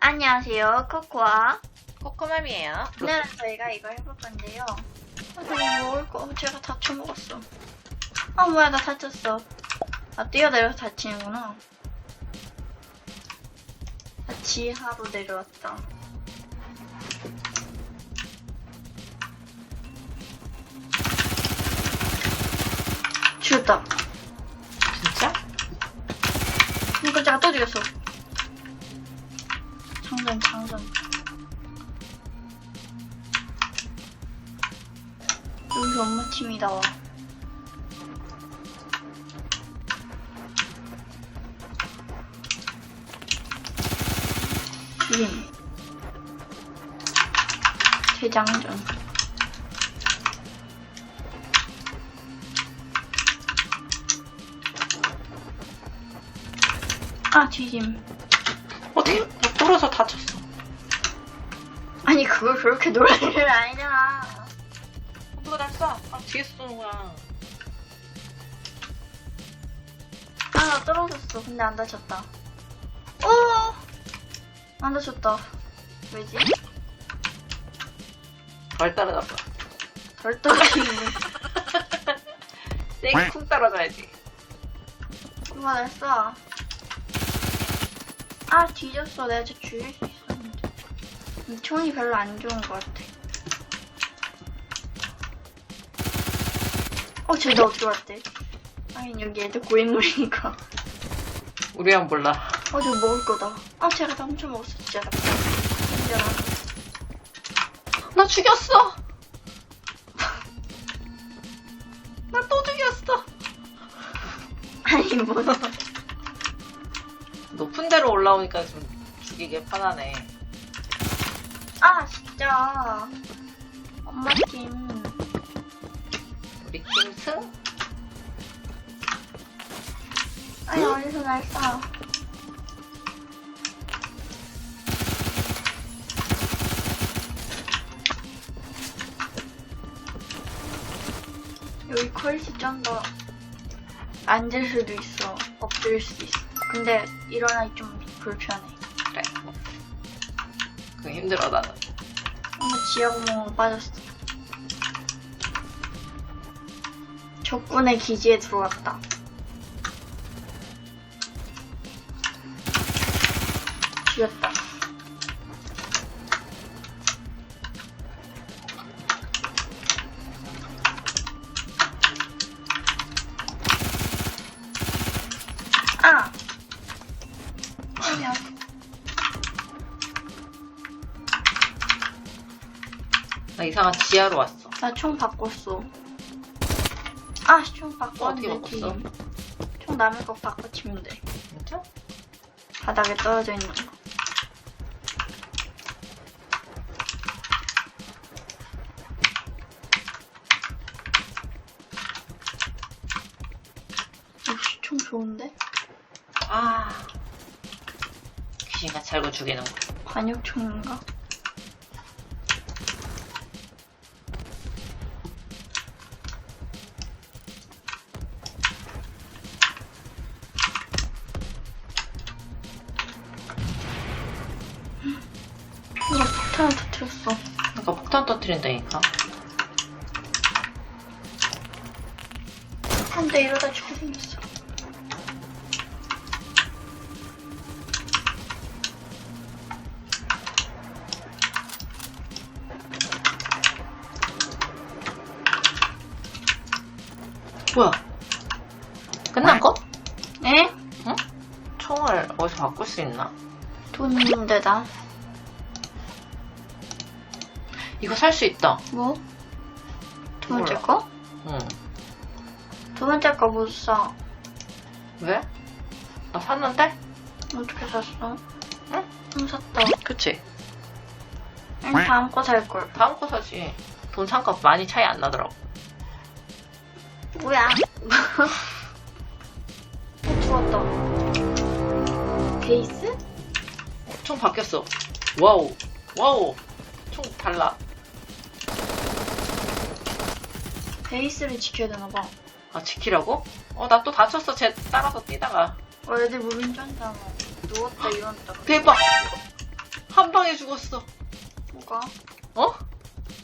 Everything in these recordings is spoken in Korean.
안녕하세요, 코코아. 코코맘이에요. 오늘은 저희가 이거 해볼 건데요. 아, 너무 먹을 거, 제가 다 처먹었어. 아, 뭐야, 나 다쳤어. 아, 뛰어내려서 다치는구나. 나 지하로 내려왔다. 죽였다. 진짜? 이거 제가 또 죽였어. 장전, 장전. 여기 엄마 팀이 나와. 죽임. 재장전. 아, 뒤짐. 떨어져 다쳤어. 아니, 그걸 그렇게 놀랄 일 아니잖아. 누가 날 쏴? 아 뒤에서 쏘는 거야. 아, 나 떨어졌어. 근데 안 다쳤다. 오! 안 다쳤다. 왜지? 덜 따라잡아. 덜 떨어지네. 땡쿵 따라가야지. 쏴. 아, 뒤졌어. 내가 진짜 있었는데. 이 총이 별로 안 좋은 것 같아. 어, 쟤 나 어떻게 왔대? 아니, 여기 애들 고인물이니까. 우리만 몰라. 어, 저 먹을 거다. 아, 제가 다 엄청 먹었어, 진짜. 힘들어. 나 죽였어. 나 또 죽였어. 아니, 뭐. 높은 데로 올라오니까 좀 죽이기 편하네. 아, 진짜. 엄마 팀. 우리 팀 승? 아니, 어디서 날 쏴. 여기 퀄리티 좀더 앉을 수도 있어. 엎드릴 수도 있어. 근데 일어나기 좀 불편해. 그래. 그 힘들어 나는. 엄마 지하구멍으로 빠졌어. 적군의 기지에 들어왔다. 죽였다. 이상한 지하로 왔어. 나 총 바꿨어. 아, 총 어떻게 바꿨는데 바꿨어? 뒤. 총 남의 거 바꿔 치면 돼. 진짜? 바닥에 떨어져 있는 거. 역시 총 좋은데? 아. 귀신같이 알고 죽이는 거. 관역총인가? 누가 터트린다니까. 안 돼, 이러다 생겼어. 뭐야? 끝난 거? 에? 응? 총을 어디서 바꿀 수 있나? 돈 있는데, 나. 이거 살 수 있다. 뭐? 두 번째 몰라. 거? 응. 두 번째 거 못 사. 왜? 나 샀는데? 어떻게 샀어? 응? 응, 샀다. 그치. 응, 다음 거 살걸. 다음 거 사지. 돈 상값 많이 차이 안 나더라고. 뭐야? 어, 죽었다. 베이스? 총 바뀌었어. 와우. 와우. 총 달라. 베이스를 지켜야 되나봐. 아, 지키라고? 어, 나 또 다쳤어. 쟤 따라서 뛰다가. 어, 애들 무빙 쩐잖아. 누웠다, 일어났다. 대박! 방에 죽었어. 뭐가? 어?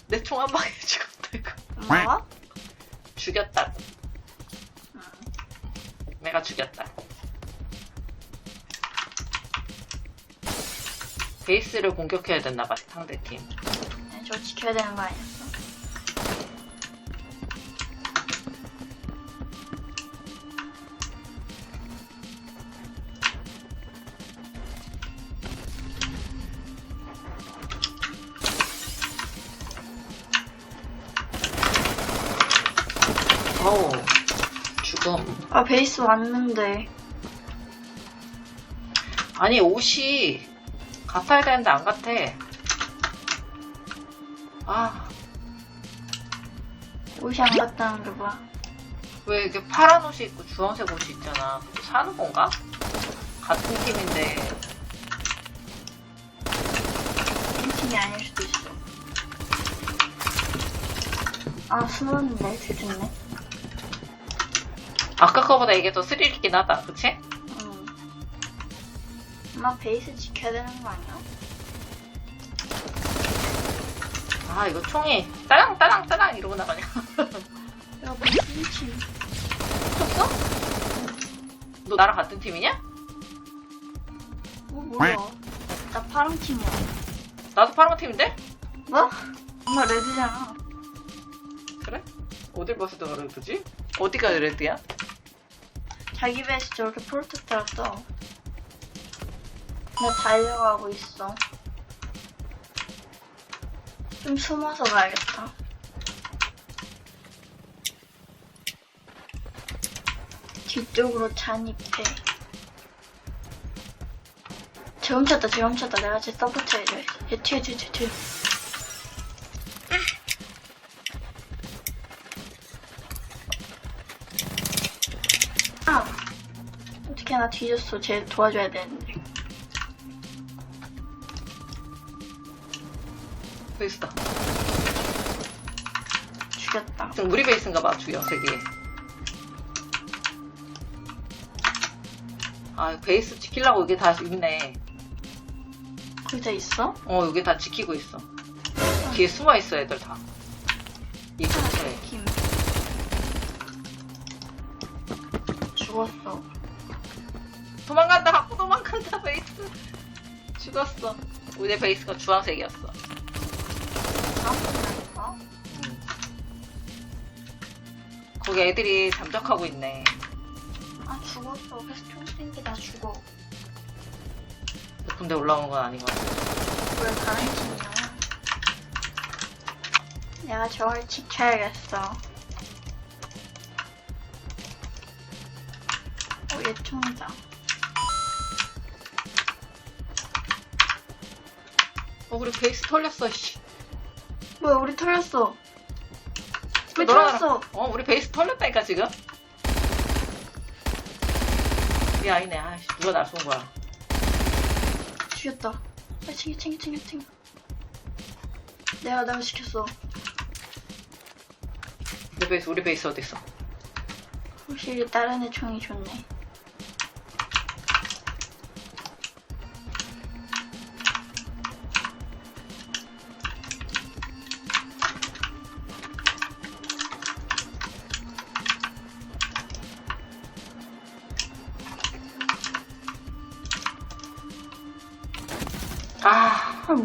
내 총 한 방에 죽었다, 이거. 엄마가? 죽였다. 응. 내가 죽였다. 베이스를 공격해야 됐나봐, 상대팀. 아니, 저 지켜야 되는 거 아니었 어? 어우, 죽음. 아, 베이스 왔는데. 아니, 옷이 같아야 되는데 안 같아. 아, 옷이 안 갔다는 게 뭐야? 왜 이게 파란 옷이 있고 주황색 옷이 있잖아. 그거 사는 건가? 같은 팀인데. 한 팀이 아닐 수도 있어. 아, 숨었는데, 들켰네. 아까 거보다 이게 더 스릴 있긴 하다, 그치? 응. 엄마 베이스 지켜야 되는 거 아니야? 아, 이거 총이 따당, 따당, 따당 이러고 나가냐. 야, 무슨 팀? 쳤어? 너 나랑 같은 팀이냐? 뭐, 뭐야? 나 파랑 팀이야. 나도 파란 팀인데? 뭐? 엄마 레드잖아. 그래? 어딜 봐서 내가 레드지? 어디가 레드야? 자기 배에서 저렇게 프로텍터를 써. 나 달려가고 있어. 좀 숨어서 가야겠다. 뒤쪽으로 잔입해. 쟤 훔쳤다, 쟤 훔쳤다. 내가 쟤 서포트 해줘. 얘 튀어, 튀어, 튀어, 튀어. 어떻게 나 뒤졌어. 쟤 도와줘야 되는데. 베이스다. 죽였다. 지금 우리 베이스인가 봐, 주연색이. 아, 베이스 지키려고 이게 다 있네. 거기 다 있어? 어, 여기 다 지키고 있어. 뒤에 숨어 있어, 애들 다. 이 근처에. 김. 죽었어. 도망간다, 갖고 도망간다, 베이스. 죽었어. 우리 베이스가 주황색이었어. 어? 음. 거기 애들이 잠적하고 있네. 아, 죽었어. 그래서 총쏜게나 죽어. 군대 올라온 건 아닌 것 같아. 왜 다른 팀이야? 내가 저걸 지켜야겠어. 어, 얘 총이다. 어, 우리 베이스 털렸어, 씨. 뭐야, 우리 털렸어. 왜. 털렸어? 어, 우리 베이스 털렸다니까, 지금. 이 아니네. 아이씨, 누가 날 쏜 거야. 죽였다. 빨리 챙겨, 챙겨, 챙겨, 챙겨. 내가, 내가 시켰어. 우리 베이스, 우리 베이스 어딨어? 확실히 다른 애 총이 좋네.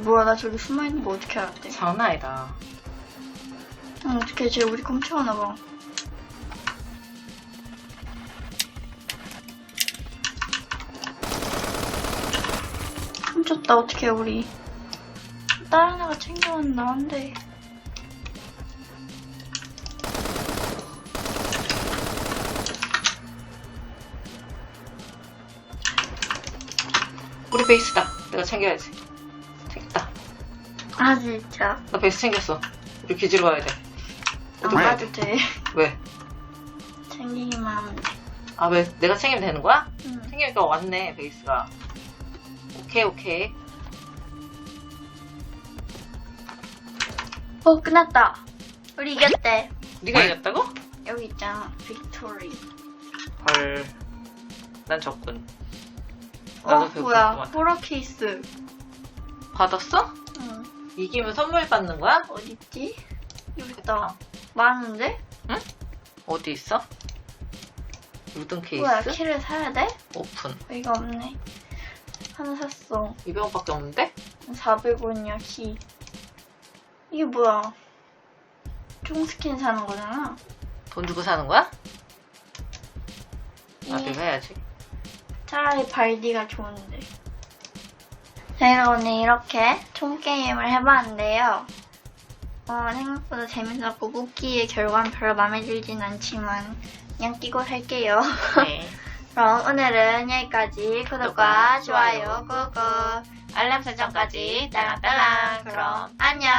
뭐야, 나 저기 숨어있는 거 어떻게 알았대? 장난 아니다. 응, 어떻게 쟤 우리 훔쳐가나봐. 훔쳤다, 어떻게 우리. 다른 애가 챙겨왔나, 안 돼. 우리 베이스다. 내가 챙겨야지. 아, 진짜. 나 베이스 챙겼어. 우리 기지로 가야 돼. 안 가야 가도 돼. 왜? 챙기기만 하면 돼. 아, 왜? 내가 챙기면 되는 거야? 응. 챙기니까 왔네, 베이스가. 오케이, 오케이. 어, 끝났다. 우리 이겼대. 네가 이겼다고? 여기 있잖아. 빅토리. 헐. 난 적군. 어, 나도 배고팠구만. 뭐야. 호러 케이스. 받았어? 응. 이기면 선물 받는 거야? 어딨지? 여기 있다. 많은데? 어디 있어? 우든 케이스? 뭐야, 키를 사야 돼? 오픈. 이거 없네. 하나 샀어. 200원밖에 없는데? 400원이야, 키. 이게 뭐야? 종 스킨 사는 거잖아. 돈 주고 사는 거야? 나도 예. 이거 해야지. 차라리 발디가 좋은데. 저희가 오늘 이렇게 총 게임을 해봤는데요. 어, 생각보다 재밌었고 뽑기의 결과는 별로 마음에 들진 않지만 그냥 끼고 살게요. 네. 그럼 오늘은 여기까지 구독과 좋아요 꾹꾹 알람 설정까지 딸랑딸랑 그럼 안녕